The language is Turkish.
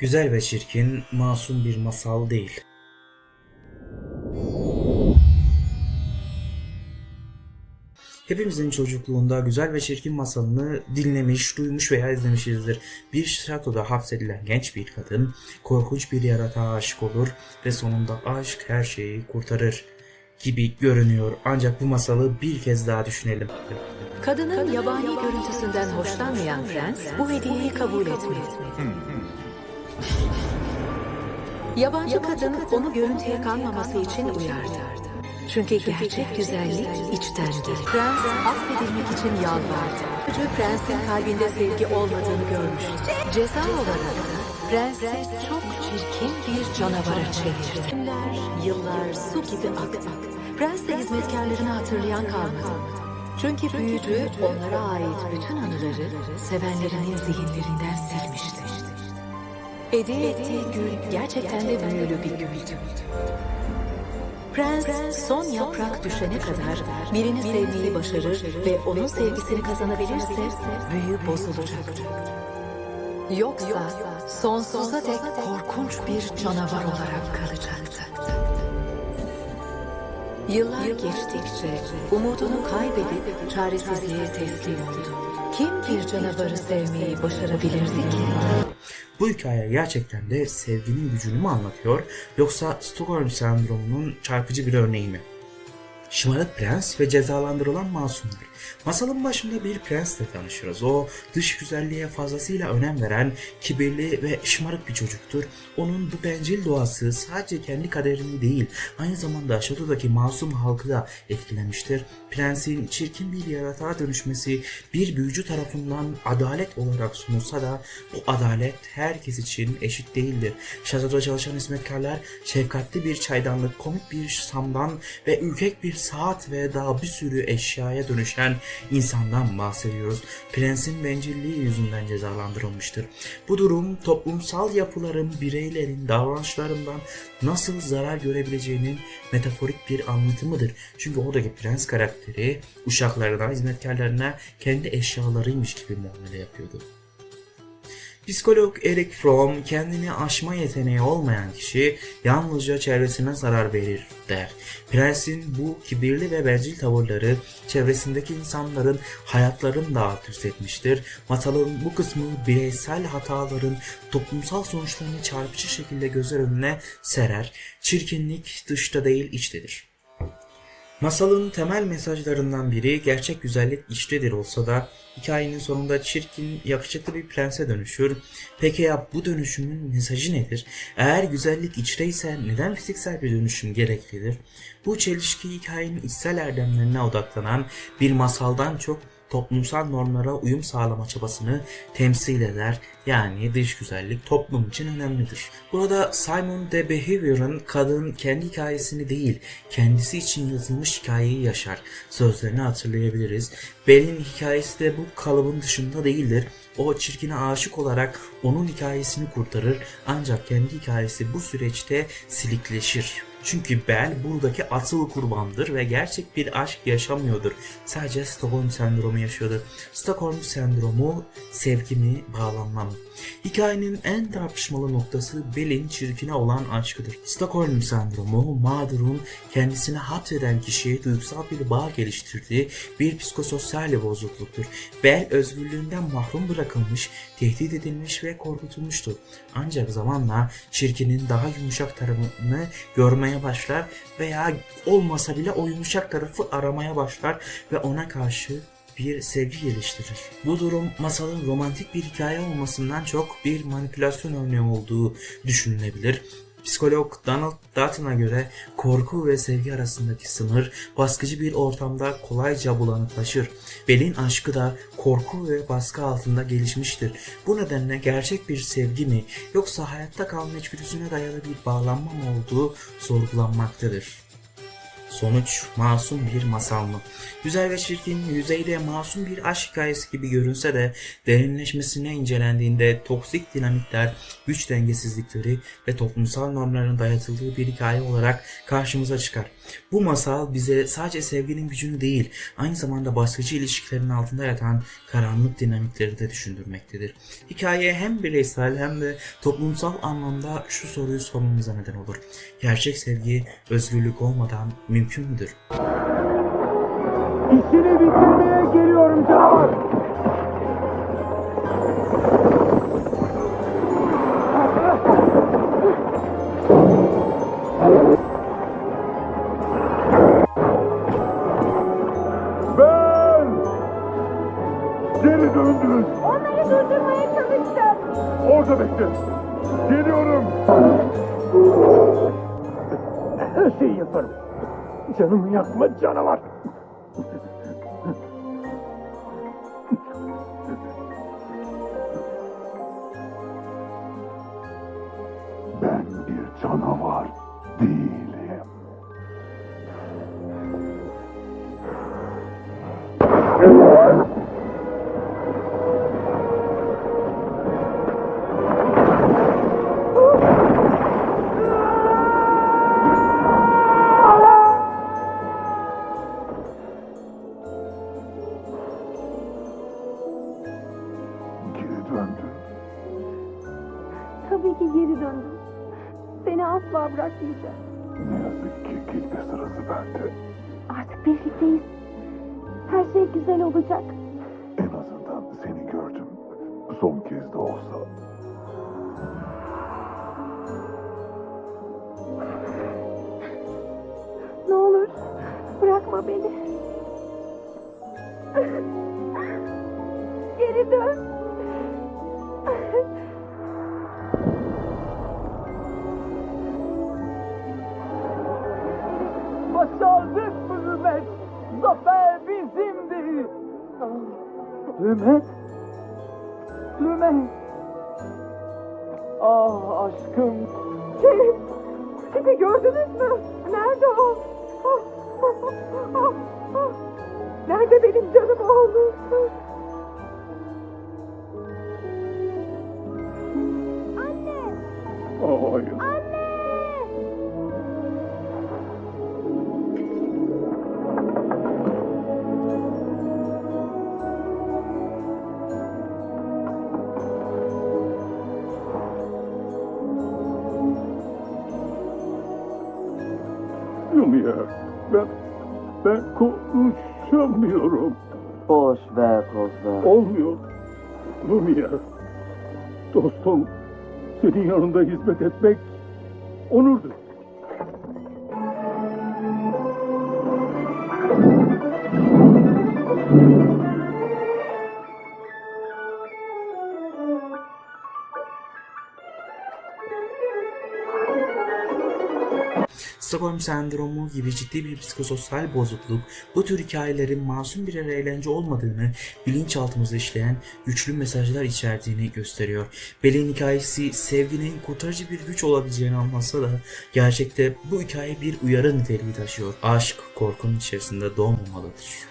Güzel ve çirkin, masum bir masal değil. Hepimizin çocukluğunda güzel ve çirkin masalını dinlemiş, duymuş veya izlemişizdir. Bir şatoda hapsedilen genç bir kadın korkunç bir yaratığa aşık olur ve sonunda aşk her şeyi kurtarır gibi görünüyor. Ancak bu masalı bir kez daha düşünelim. Kadının yabani görüntüsünden hoşlanmayan prens bu hediyeyi kabul etmedi. Yabancı kadın onu görüntüye kanmaması için uyardı. Çünkü gerçek güzellik içtendir. Prens affedilmek için yalvardı. Çünkü prensin kalbinde sevgi olmadığını görmüş. Ceza olarak da prenses çok çirkin bir canavara çevirdi. Günler, yıllar su gibi aktı. Prens de hizmetkarlarını hatırlayan kalmadı. Çünkü büyücü onlara ait bütün anıları sevenlerinin zihinlerinden silmişti. Hediye ettiği gül gerçekten de büyülü bir güldü. Prens son yaprak düşene kadar birini sevmeyi başarır ve onun sevgisini kazanabilirse büyü bozulacaktı. Yoksa sonsuza dek korkunç bir canavar olarak kalacaktı. Yıllar geçtikçe umudunu kaybedip çaresizliğe teslim oldu. Kim bir canavarı sevmeyi başarabilirdi ki? Bu hikaye gerçekten de sevginin gücünü mü anlatıyor yoksa Stockholm sendromunun çarpıcı bir örneği mi? Şımarık prens ve cezalandırılan masumlar. Masalın başında bir prensle tanışırız. O dış güzelliğe fazlasıyla önem veren kibirli ve şımarık bir çocuktur. Onun bu bencil doğası sadece kendi kaderini değil aynı zamanda şatodaki masum halkı da etkilemiştir. Prensin çirkin bir yaratığa dönüşmesi bir büyücü tarafından adalet olarak sunulsa da bu adalet herkes için eşit değildir. Şatoda çalışan hizmetkarlar şefkatli bir çaydanlık, komik bir samdan ve ürkek bir saat ve daha bir sürü eşyaya dönüşen insandan bahsediyoruz. Prensin bencilliği yüzünden cezalandırılmıştır. Bu durum toplumsal yapıların bireylerin davranışlarından nasıl zarar görebileceğinin metaforik bir anlatımıdır. Çünkü oradaki prens karakteri uşaklarına, hizmetkarlarına kendi eşyalarıymış gibi muamele yapıyordu. Psikolog Eric Fromm kendini aşma yeteneği olmayan kişi yalnızca çevresine zarar verir der. Prensin bu kibirli ve bencil tavırları çevresindeki insanların hayatlarını da alt üst etmiştir. Masalın bu kısmı bireysel hataların toplumsal sonuçlarını çarpıcı şekilde gözler önüne serer. Çirkinlik dışta değil içtedir. Masalın temel mesajlarından biri gerçek güzellik içtedir olsa da hikayenin sonunda çirkin, yakışıklı bir prense dönüşür. Peki ya bu dönüşümün mesajı nedir? Eğer güzellik içteyse neden fiziksel bir dönüşüm gereklidir? Bu çelişki hikayenin içsel erdemlerine odaklanan bir masaldan çok toplumsal normlara uyum sağlama çabasını temsil eder. Yani dış güzellik toplum için önemlidir. Burada Simon de Beauvoir'ın kadın kendi hikayesini değil, kendisi için yazılmış hikayeyi yaşar. Sözlerini hatırlayabiliriz. Belle'in hikayesi de bu kalıbın dışında değildir. O çirkine aşık olarak onun hikayesini kurtarır ancak kendi hikayesi bu süreçte silikleşir. Çünkü Bel buradaki asıl kurbandır ve gerçek bir aşk yaşamıyordur. Sadece Stockholm sendromu yaşıyordur. Stockholm sendromu sevgi mi, bağlanma mı? Hikayenin en tartışmalı noktası Bel'in çirkine olan aşkıdır. Stockholm sendromu mağdurun kendisini hapseden kişiye duygusal bir bağ geliştirdiği bir psikososyal bozukluktur. Bel özgürlüğünden mahrum bırakılmış, tehdit edilmiş ve korkutulmuştur. Ancak zamanla çirkinin daha yumuşak tarafını görmeye başlar veya olmasa bile o yumuşak tarafı aramaya başlar ve ona karşı bir sevgi geliştirir. Bu durum masalın romantik bir hikaye olmasından çok bir manipülasyon örneği olduğu düşünülebilir. Psikolog Donald Dutton'a göre korku ve sevgi arasındaki sınır baskıcı bir ortamda kolayca bulanıklaşır. Bel'in aşkı da korku ve baskı altında gelişmiştir. Bu nedenle gerçek bir sevgi mi yoksa hayatta kalma içgüdüsüne dayalı bir bağlanma mı olduğu sorgulanmaktadır. Sonuç masum bir masal mı? Güzel ve çirkin, yüzeyde masum bir aşk hikayesi gibi görünse de derinleşmesine incelendiğinde toksik dinamikler, güç dengesizlikleri ve toplumsal normların dayatıldığı bir hikaye olarak karşımıza çıkar. Bu masal bize sadece sevginin gücünü değil, aynı zamanda baskıcı ilişkilerin altında yatan karanlık dinamikleri de düşündürmektedir. Hikaye hem bireysel hem de toplumsal anlamda şu soruyu sormamıza neden olur. Gerçek sevgi özgürlük olmadan mümkün müdür? İşini bitirmeye geliyorum canavar. Ben! Geri döndünüz. Onları durdurmaya çalıştım. Orada bekle. Geliyorum. Her şeyi yaparım. Canımı yakma canavar. Ben bir canavar değilim. Geri döndüm. Seni asla bırakmayacağım. Ne yazık ki gitme sırası bende. Artık birlikteyiz. Her şey güzel olacak. En azından seni gördüm. Son kez de olsa. Ne olur bırakma beni. Geri dön. Ümmet. Ümmet. Ah aşkım. Şey, şimdi gördünüz mü? Nerede o? Ah, ah, ah. Nerede benim canım oğlum? Ben konuşamıyorum. Boş ver Kozlar. Olmuyor. Lumiere. Dostum, senin yanında hizmet etmek onurdur. Stockholm sendromu gibi ciddi bir psikososyal bozukluk bu tür hikayelerin masum birer eğlence olmadığını bilinçaltımıza işleyen güçlü mesajlar içerdiğini gösteriyor. Belin hikayesi sevginin kurtarıcı bir güç olabileceğini anlatsa da gerçekte bu hikaye bir uyarı niteliği taşıyor. Aşk korkunun içerisinde doğmamalıdır.